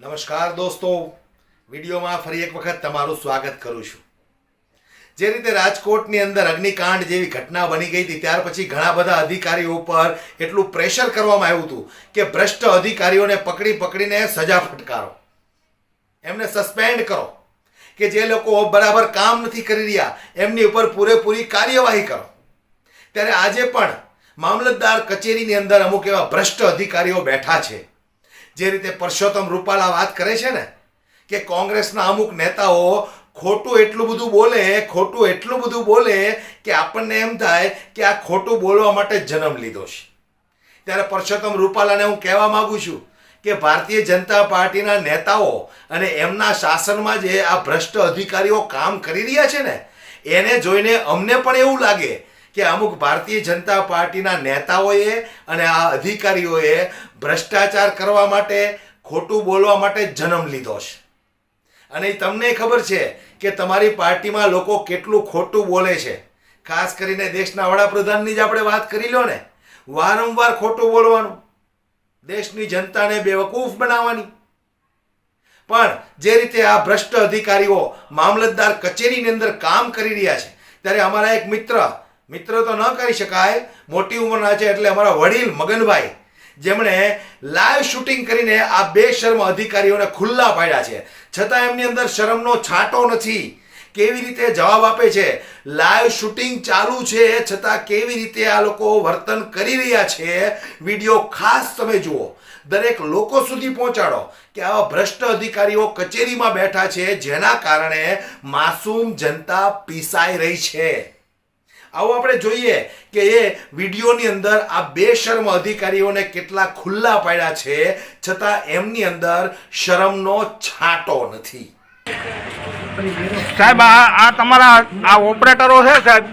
નમસ્કાર દોસ્તો. વિડીયોમાં ફરી એક વખત તમારું સ્વાગત કરું છું. જે રીતે રાજકોટની અંદર અગ્નિકાંડ જેવી ઘટના બની ગઈ હતી, ત્યાર પછી ઘણા બધા અધિકારીઓ પર એટલું પ્રેશર કરવામાં આવ્યું હતું કે ભ્રષ્ટ અધિકારીઓને પકડી પકડીને સજા ફટકારો. એમને સસ્પેન્ડ કરો. કે જે લોકો બરાબર કામ નથી કરી રહ્યા, એમની ઉપર પૂરેપૂરી કાર્યવાહી કરો. ત્યારે આજે પણ મામલતદાર કચેરીની અંદર અમુક એવા ભ્રષ્ટ અધિકારીઓ બેઠા છે. જે રીતે પરસોત્તમ રૂપાલા વાત કરે છે ને, કે કોંગ્રેસના અમુક નેતાઓ ખોટું એટલું બધું બોલે, ખોટું એટલું બધું બોલે કે આપણને એમ થાય કે આ ખોટું બોલવા માટે જન્મ લીધો છે. ત્યારે પરસોત્તમ રૂપાલાને હું કહેવા માગું છું કે ભારતીય જનતા પાર્ટીના નેતાઓ અને એમના શાસનમાં જે આ ભ્રષ્ટ અધિકારીઓ કામ કરી રહ્યા છે ને, એને જોઈને અમને પણ એવું લાગે કે અમુક ભારતીય જનતા પાર્ટીના નેતાઓએ અને આ અધિકારીઓએ ભ્રષ્ટાચાર કરવા માટે ખોટું બોલવા માટે જન્મ લીધો છે. અને તમને ખબર છે કે તમારી પાર્ટીમાં લોકો કેટલું ખોટું બોલે છે. ખાસ કરીને દેશના વડાપ્રધાનની જ આપણે વાત કરી લો ને. વારંવાર ખોટું બોલવાનું. દેશની જનતાને બેવકૂફ બનાવવાની. પણ જે રીતે આ ભ્રષ્ટ અધિકારીઓ મામલતદાર કચેરીની અંદર કામ કરી રહ્યા છે, ત્યારે અમારા એક મિત્ર મિત્ર તો ન કરી શકાય. મોટી ઉંમરના છે એટલે અમારા વડીલ મગનભાઈ, જેમણે લાઈવ શૂટિંગ કરીને આ બે શર્મ અધિકારીઓને ખુલ્લા પાડ્યા છે. છતાં એમની અંદર શરમનો છાંટો નથી. કેવી રીતે જવાબ આપે છે? લાઈવ શૂટિંગ ચાલુ છે, છતાં કેવી રીતે આ લોકો વર્તન કરી રહ્યા છે? વીડિયો ખાસ તમે જુઓ. દરેક લોકો સુધી પહોંચાડો કે આવા ભ્રષ્ટ અધિકારીઓ કચેરીમાં બેઠા છે, જેના કારણે માસૂમ જનતા પીસાઈ રહી છે. આવો આપણે જોઈએ કે એ વિડીયોની અંદર આ બે શર્મ અધિકારીઓને કેટલા ખુલ્લા પાડ્યા છે, છતાં એમની અંદર શરમનો છાંટો નથી. સાહેબ, આ આ તમારા આ ઓપરેટરો છે સાહેબ,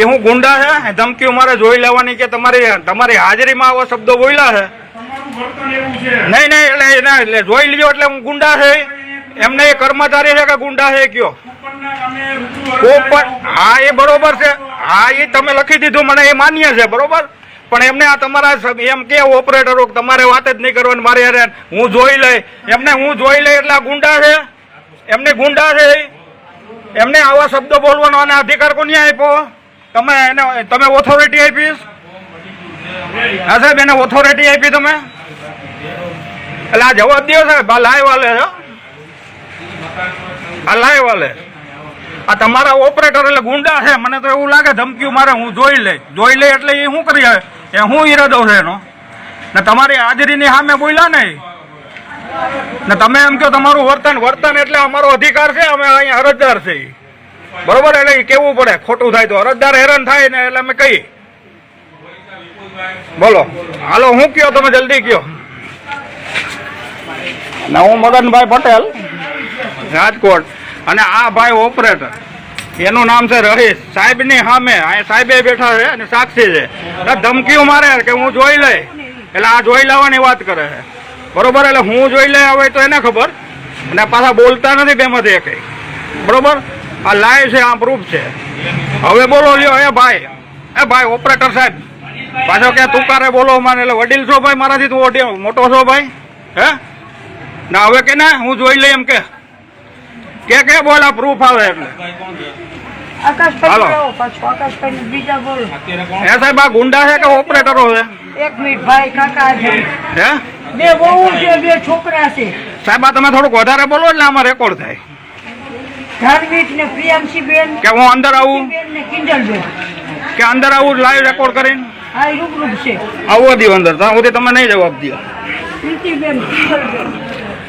એ હું ગુંડા છે? ધમકીઓ મારે જોઈ લેવાની કે તમારી તમારી હાજરીમાં આવા શબ્દો બોલ્યા છે? નહીં નહીં, એટલે એટલે જોઈ લીધો એટલે હું ગુંડા છે. એમને એ કર્મચારી છે કે ગુંડા છે કયો? ઓપન હા એ બરોબર છે. હા એ તમે લખી દીધું મને એ માન્ય છે બરોબર? પણ એમને આ તમારા એમ કે ઓપરેટરો તમારે વાત જ નહીં કરવાની મારે હારે હું જોઈ લઈ. એમને હું જોઈ લઈ એટલે ગુંડા છે. એમને ગુંડા છે એમને આવા શબ્દો બોલવાનો અને અધિકાર કોને આપ્યો? તમે એને તમે ઓથોરિટી આપીશ હા સાહેબ એને ઓથોરિટી આપી તમે? એટલે આ જવાબ દો સાહેબ આ લાઈવ વાલે છે. આ લાઈવ વાલે આ તમારા ઓપરેટર એટલે ગુંડા છે. મને તો એવું લાગે ધમક્યું મારે હું જોઈ લઈ. જોઈ લઈ એટલે એ શું કરી એ હું ઈરાદો છે એનો? ને તમારી હાજરીની સામે બોલ્યા નહીં. ને તમે એમ કહો તમારું વર્તન વર્તન એટલે અમારો અધિકાર છે, અમે અહીંયા અરજદાર છે. બરોબર? એટલે કેવું પડે? ખોટું થાય તો અરજદાર હેરાન થાય ને એટલે અમે કહીએ. બોલો. હાલો, હું કયો? તમે જલ્દી કયો. ને હું મદનભાઈ પટેલ. રાજકોટ. અને આ ભાઈ ઓપરેટર એનું નામ છે રહીશ. સાહેબની સામે. અહીંયા સાહેબે બેઠા છે અને સાક્ષી છે. ધમકીઓ મારે કે હું જોઈ લઈ. એટલે આ જોઈ લેવાની વાત કરે છે. બરોબર? એટલે હું જોઈ લઈ હવે તો એને ખબર. અને પાછા બોલતા નથી બેમાંથી એ કઈ. બરોબર? આ લાઈવ છે, આ પ્રૂફ છે. હવે બોલો લ્યો, એ ભાઈ. એ ભાઈ ઓપરેટર સાહેબ. પાછો કે તુકારે બોલો માને? એટલે વડીલ છો ભાઈ, મારાથી તું મોટો છો ભાઈ? હે? ના, હવે કે ના? હું જોઈ લઈ એમ કે. કે કે બોલ પ્રૂફ આવે એટલે હાલો. બીજા બોલો. એ સાહેબ આ ગુંડા છે કે ઓપરેટરો છે? એક મિનિટ ભાઈ કાકા છે. હે? બે વહુ છે બે છોકરા છે. સાહેબ આ તમે થોડુંક વધારે બોલો એટલે આમાં રેકોર્ડ થાય. ધાર્મિક ને પ્રિયાંશી બેન. કે હું અંદર આવું? ને કિંજલ બેન. કે અંદર આવું લાઈવ રેકોર્ડ કરીને? હા રૂબરૂ છે. આવવા દો અંદર. ત્યાં સુધી તમે નહીં જવાબ દો પ્રીતિબેન કિંજલ બેન.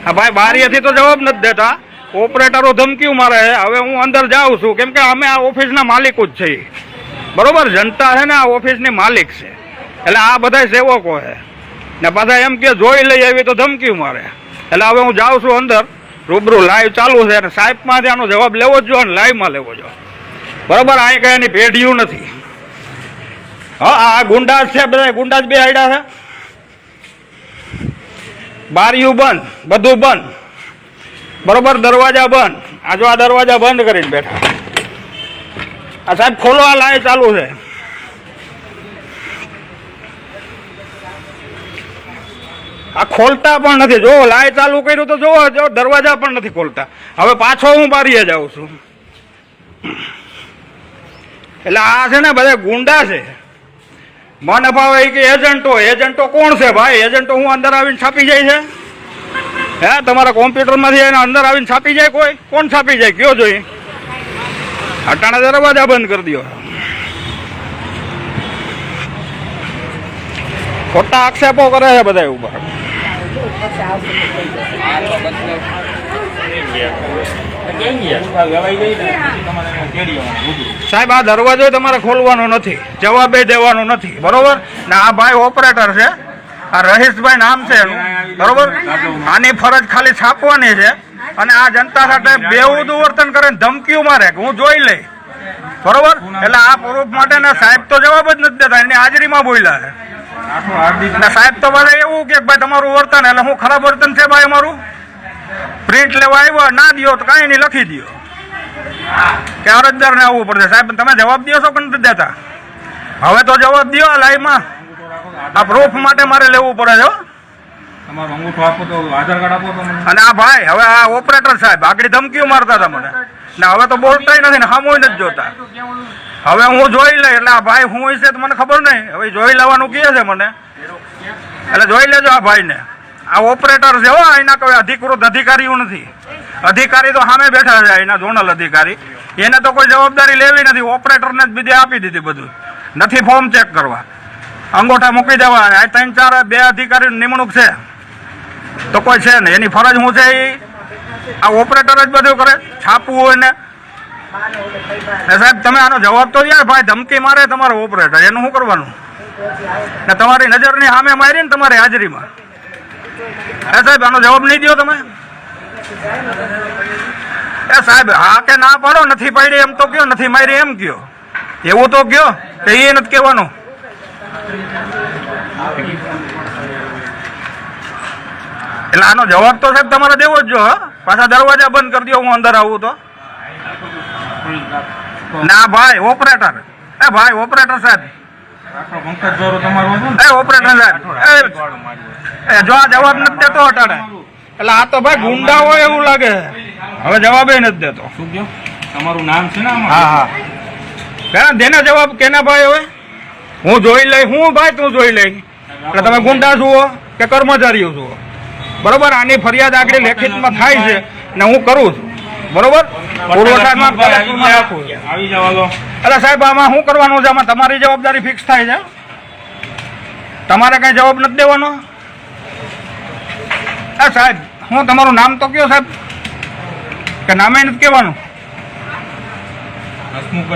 હા ભાઈ બારીએથી તો જવાબ નથી દેતા. ઓપરેટરો ધમકીઓ મારે હવે હું અંદર જાઉં છું. કેમ કે અમે આ ઓફિસના માલિકો જ છીએ. બરોબર? જનતા છે ને આ ઓફિસની માલિક છે. એટલે આ બધા સેવકો છે. ને પાછા એમ કે જોઈ લઈ આવી તો ધમકીઓ મારે. એટલે હવે હું જાઉં છું અંદર. રૂબરૂ લાઈવ ચાલુ છે. અને સાહેબમાંથી આનો જવાબ લેવો જ જોઈએ અને લાઈવમાં લેવો જોઈએ. બરોબર? આ કઈ એની પેઢીયું નથી. હા, આ ગુંડા છે બધા ગુંડા જ બે આડ્યા છે. બારીયું બંધ. બધું બંધ. બરોબર, દરવાજા બંધ. આ જો આ દરવાજા બંધ કરીને બેઠા. આ સાહેબ ખોલો, આ લાઈવ ચાલુ છે. આ ખોલતા પણ નથી. જો લાય ચાલુ કર્યું તો જોવો જો દરવાજા પણ નથી ખોલતા. હવે પાછો હું બારીએ જાઉં છું. એટલે આ છે ને, બધા ગુંડા છે. મને ભાવે કે એજન્ટો એજન્ટો કોણ છે ભાઈ? એજન્ટો હું અંદર આવીને છાપી જાય છે? હે, તમારા કોમ્પ્યુટરમાંથી એને અંદર આવીને છાપી જાય કોઈ? કોણ છાપી જાય? કયો જોઈએ? અટાણા દરવાજા બંધ કરી દો ખોટા આક્ષેપો કરે છે બધા ઉપર. સાહેબ, આ દરવાજો તમારે ખોલવાનો નથી. જવાબે દેવાનો નથી. બરોબર? ને, આ ભાઈ ઓપરેટર છે. આ રહીશભાઈ નામ છે એનું. બરોબર? આની ફરજ ખાલી છાપવાની છે. અને આ જનતા સાથે બેવું વર્તન કરે ધમકીઓ મારે હું જોઈ લઈ. બરોબર? એટલે આ પ્રૂફ માટે ને સાહેબ તો જવાબ જ નથી દેતા એની હાજરીમાં બોલ્યા છે. અને સાહેબ તો બધા એવું કે ભાઈ તમારું વર્તન એટલે હું ખરાબ વર્તન છે ભાઈ અમારું? પ્રિન્ટ લેવા આવ્યો ના દો તો કાંઈ નહીં લખી દો કે અરજદાર ને આવવું પડશે. સાહેબ તમે જવાબ દો છો કે નથી દેતા? હવે તો જવાબ દો લાઈવમાં આ પ્રૂફ માટે મારે લેવું પડે છે. અને આ ભાઈ, હવે આ ઓપરેટર સાહેબ આગળ ધમકીઓ મારતા હતા મને. ને હવે તો બોલતા નથી ને સામું નથી જોતા. હવે હું જોઈ લઈ એટલે આ ભાઈ હું છે તો મને ખબર નહીં. હવે જોઈ લેવાનું કહે છે મને. એટલે જોઈ લેજો આ ભાઈને. આ ઓપરેટર છે હો એના કોઈ અધિકૃત અધિકારીઓ નથી. અધિકારી તો સામે બેઠા છે એના ઝોનલ અધિકારી. એને તો કોઈ જવાબદારી લેવી નથી. ઓપરેટરને જ બીજે આપી દીધી બધું. નથી ફોર્મ ચેક કરવા. અંગોઠા મૂકી દેવા. આ ત્રણ ચાર, બે અધિકારીની નિમણૂક છે. તો કોઈ છે ને એની ફરજ શું છે એ? આ ઓપરેટર જ બધું કરે, છાપવું હોય ને. સાહેબ, તમે આનો જવાબ તો યાર ભાઈ, ધમકી મારે તમારો ઓપરેટર એનું શું કરવાનું? ને તમારી નજરની સામે મારી ને તમારી હાજરીમાં. એ સાહેબ, આનો જવાબ નહીં દો તમે. એ સાહેબ, હા કે ના પાડો, નથી પાડી, એમ તો કયો, નથી મારી, એમ કયો. એવું તો કયો કે એ નથી કહેવાનું? એટલે આનો જવાબ તો સાહેબ તમારે દેવો જ જો પાછા દરવાજા બંધ કરી દો હું અંદર આવું તો. ના ભાઈ ઓપરેટર. એ ભાઈ ઓપરેટર સાહેબ. એ ઓપરેટર એ, જો આ જવાબ નથી દેતો અટાણે. એટલે આ તો ભાઈ ગુંડા હોય એવું લાગે. હવે જવાબે નથી દેતો. તમારું નામ છે ને હા હા. પેલા દેને જવાબ કેના ભાઈ હવે? હું જોઈ લઈ હું ભાઈ તું જોઈ લઈ. એટલે તમે ગુંડા જુઓ કે કર્મચારીઓ જુઓ. બરોબર? આની ફરિયાદ આગળ લેખિતમાં થાય છે ને હું કરું છું. બરોબર? પુરવઠામાં આવી જવા દો સાહેબ આમાં શું કરવાનું છે? આમાં તમારી જવાબદારી ફિક્સ થાય છે? તમારે કઈ જવાબ નથી દેવાનો? સાહેબ હું તમારું નામ તો કયો સાહેબ? કે નામે નથી કહેવાનું?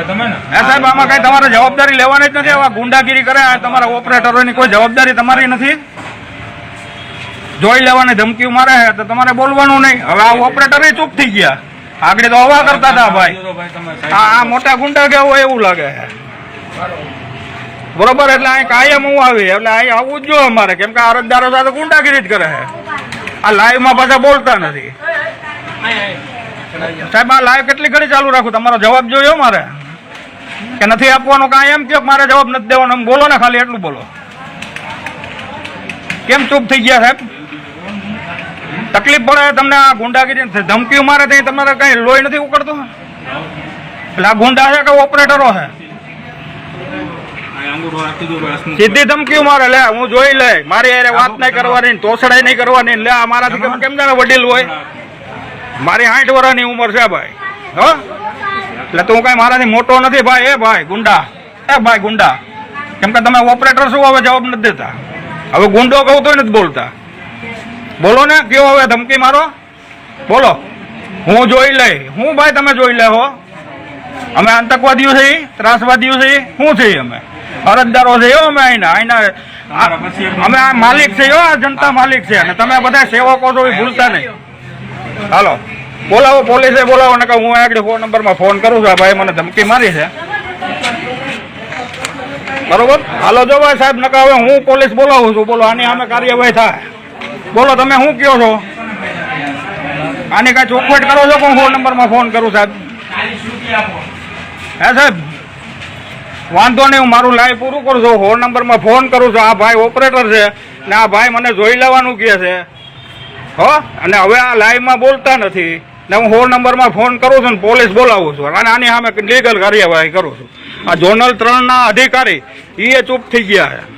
તમે સાહેબ આમાં કઈ તમારે જવાબદારી લેવાની જ નથી. આવા ગુંડાગીરી કરે આ તમારા ઓપરેટરોની કોઈ જવાબદારી તમારી નથી? જોઈ લેવાની ધમકી મારે છે તો તમારે બોલવાનું નહીં. હવે આ ઓપરેટર ચૂપ થઈ ગયા. આગળ તો હવા કરતા હતા ભાઈ. આ મોટા ગુંડા કેવું હોય એવું લાગે છે. બરોબર એટલે અહીં કાયમ હું આવી એટલે અહીં આવવું જ જોઈએ અમારે. કેમ કે અરજદારો સાથે ગુંડાગીરી જ કરે છે. આ લાઈવમાં પાછા બોલતા નથી. સાહેબ આ લાઈવ કેટલી ઘડી ચાલુ રાખું? તમારો જવાબ જોયો મારે. કે નથી આપવાનો કાંઈ એમ કે મારે જવાબ નથી દેવાનો? એમ બોલો ને ખાલી એટલું બોલો. કેમ ચૂપ થઈ ગયા સાહેબ? તકલીફ પડે તમને આ ગુંડાગીરી ધમકીઓ મારે ત્યાં તમારે કઈ લોહી નથી ઉકળતો? એટલે આ ગુંડા છે કે ઓપરેટરો છે? સીધી ધમકીઓ મારે. લે હું જોઈ લે. મારી હારે વાત નહીં કરવાની તોસડાઈ નહીં કરવાની. લે મારાથી કેમ કેમ જાણે વડીલ હોય? મારી સાઠ વર્ષની ઉંમર છે ભાઈ. હો? એટલે તું કઈ મારાથી મોટો નથી ભાઈ. એ ભાઈ ગુંડા. એ ભાઈ ગુંડા. કેમ કે તમે ઓપરેટર શું હવે જવાબ નથી દેતા. હવે ગુંડો કહું તો નથી બોલતા. બોલો ને કયો હવે ધમકી મારો? બોલો. હું જોઈ લઈ. હું ભાઈ તમે જોઈ લે હો. અમે આતંકવાદીઓ છે ત્રાસવાદીઓ છે શું છે અમે? અરજદારો છે એવો અમે અહીંના. અહીંના અમે આ માલિક છે એવો આ જનતા માલિક છે. અને તમે બધા સેવકો છો એ ભૂલતા નહીં. હાલો. બોલાવો પોલીસે બોલાવો ને હું આગળ ફોન નંબરમાં ફોન કરું છું. આ ભાઈ મને ધમકી મારી છે. બરોબર? હાલો જો ભાઈ સાહેબ નકા હવે હું પોલીસ બોલાવું છું. બોલો આની અમે કાર્યવાહી થાય. બોલો, તમે શું કહો છો? આની કાંઈ ચોખવટ કરો છો પણ ફોન નંબરમાં ફોન કરું, સાહેબ? હે, સાહેબ? વાંધો નહીં, હું મારું લાઈવ પૂરું કરું છું. ફોન નંબરમાં ફોન કરું છું. આ ભાઈ ઓપરેટર છે ને આ ભાઈ મને જોઈ લેવાનું કહે છે. હો? અને હવે આ લાઈવમાં બોલતા નથી. ને હું હોલ નંબરમાં ફોન કરું છું ને પોલીસ બોલાવું છું. અને આની સામે લીગલ કાર્યવાહી કરું છું. આ ઝોનલ ત્રણના અધિકારી એ ચૂપ થઈ ગયા છે.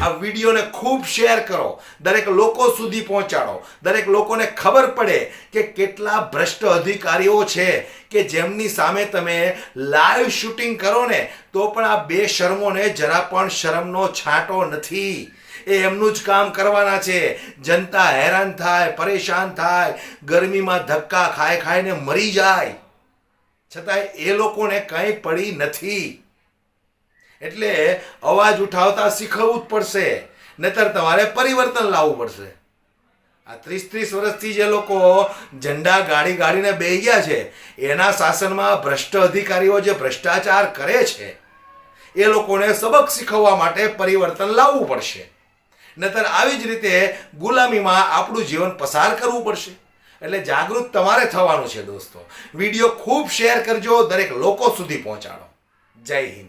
આ વિડીયોને ખૂબ શેર કરો. દરેક લોકો સુધી પહોંચાડો. દરેક લોકોને ખબર પડે કે કેટલા ભ્રષ્ટ અધિકારીઓ છે કે જેમની સામે તમે લાઈવ શૂટિંગ કરો ને, તો પણ આ બે શરમોને જરા પણ શરમનો છાંટો નથી. એ એમનું જ કામ કરવાના છે. જનતા હેરાન થાય, પરેશાન થાય, ગરમીમાં ધક્કા ખાઈ ખાઈને મરી જાય. છતાંય એ લોકોને કંઈ પડી નથી. એટલે અવાજ ઉઠાવતા શીખવવું જ પડશે. નહીતર તમારે પરિવર્તન લાવવું પડશે. આ ત્રીસ ત્રીસ વર્ષથી જે લોકો ઝંડા ગાડી ગાડીને બે ગયા છે, એના શાસનમાં ભ્રષ્ટ અધિકારીઓ જે ભ્રષ્ટાચાર કરે છે, એ લોકોને સબક શીખવવા માટે પરિવર્તન લાવવું પડશે. નહીતર આવી જ રીતે ગુલામીમાં આપણું જીવન પસાર કરવું પડશે. એટલે જાગૃત તમારે થવાનું છે દોસ્તો. વીડિયો ખૂબ શેર કરજો, દરેક લોકો સુધી પહોંચાડો. જય હિન્દ.